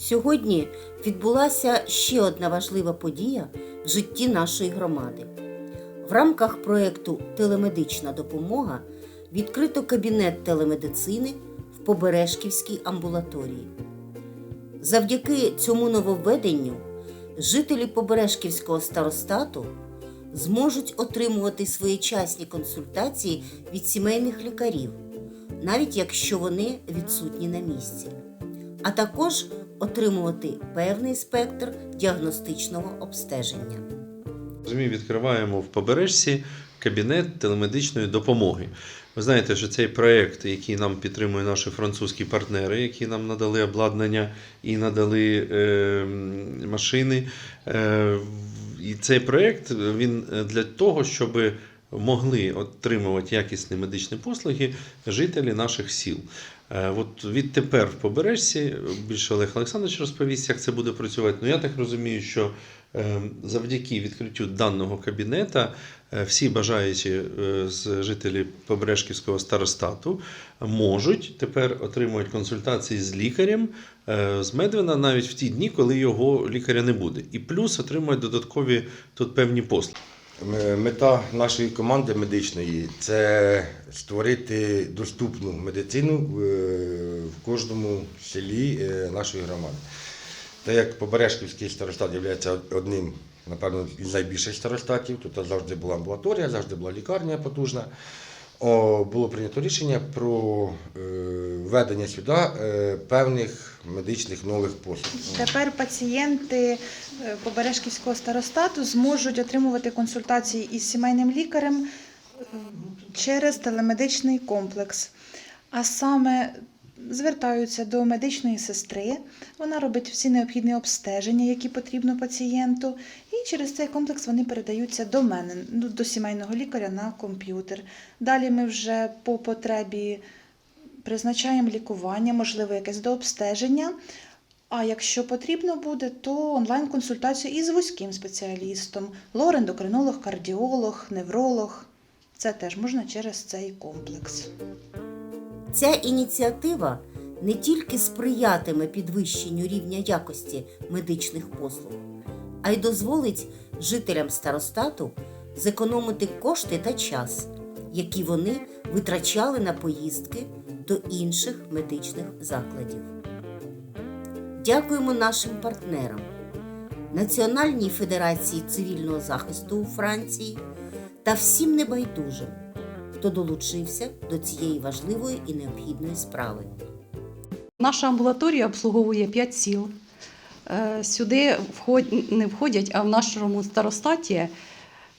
Сьогодні відбулася ще одна важлива подія в житті нашої громади. В рамках проєкту Телемедична допомога відкрито кабінет телемедицини в Побережківській амбулаторії. Завдяки цьому нововведенню жителі Побережківського старостату зможуть отримувати своєчасні консультації від сімейних лікарів, навіть якщо вони відсутні на місці, а також отримувати певний спектр діагностичного обстеження. Розумію, відкриваємо в побережці кабінет телемедичної допомоги. Ви знаєте, що цей проєкт, який нам підтримують наші французькі партнери, які нам надали обладнання і надали е, машини. Е, і цей проєкт він для того, щоб могли отримувати якісні медичні послуги жителі наших сіл. Е, От відтепер в побережці більше Олег Олександрович розповість, як це буде працювати. Ну я так розумію, що е, завдяки відкриттю даного кабінета е, всі бажаючі з жителів Побережківського старостату можуть тепер отримувати консультації з лікарем з Медвина навіть в ті дні, коли його лікаря не буде. І плюс отримують додаткові тут певні послуги. М- Мета нашої команди медичної це створити доступну медицину в, е, кожному селі е, нашої громади. Та як Побережківський старостат є одним, напевно, із найбільших старостатів, тут завжди була амбулаторія, завжди була лікарня потужна. Було прийнято рішення про е, введення сюди е, певних медичних нових послуг. Тепер пацієнти е, Побережківського старостату зможуть отримувати консультації із сімейним лікарем через телемедичний комплекс. А саме звертаються до медичної сестри, вона робить всі необхідні обстеження, які потрібно пацієнту, і через цей комплекс вони передаються до мене, ну, до сімейного лікаря на комп'ютер. Далі ми вже по потребі призначаємо лікування, можливо, якесь дообстеження. А якщо потрібно буде, то онлайн-консультацію із вузьким спеціалістом, лор-ендокринолог, кардіолог, невролог. Це теж можна через цей комплекс. Ця ініціатива не тільки сприятиме підвищенню рівня якості медичних послуг, а й дозволить жителям старостату зекономити кошти та час, які вони витрачали на поїздки до інших медичних закладів. Дякуємо нашим партнерам Національній Федерації цивільного захисту у Франції та всім небайдужим, хто долучився до цієї важливої і необхідної справи. Наша амбулаторія обслуговує 5 сіл. Е, Сюди не входять, а в нашому старостаті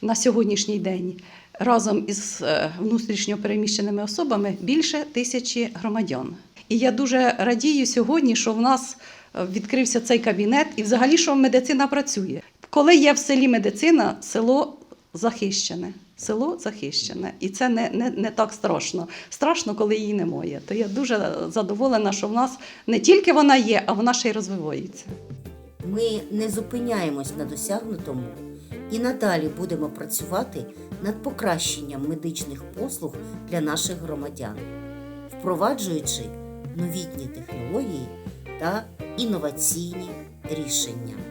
на сьогоднішній день разом із е, внутрішньо переміщеними особами більше тисячі громадян. І я дуже радію сьогодні, що в нас е, відкрився цей кабінет і взагалі, що медицина працює. Коли є в селі медицина, село захищене. Село захищене, і це не, не, не так страшно. Страшно, коли її немає. То я дуже задоволена, що в нас не тільки вона є, а вона ще й розвивається. Ми не зупиняємось на досягнутому і надалі будемо працювати над покращенням медичних послуг для наших громадян, впроваджуючи новітні технології та інноваційні рішення.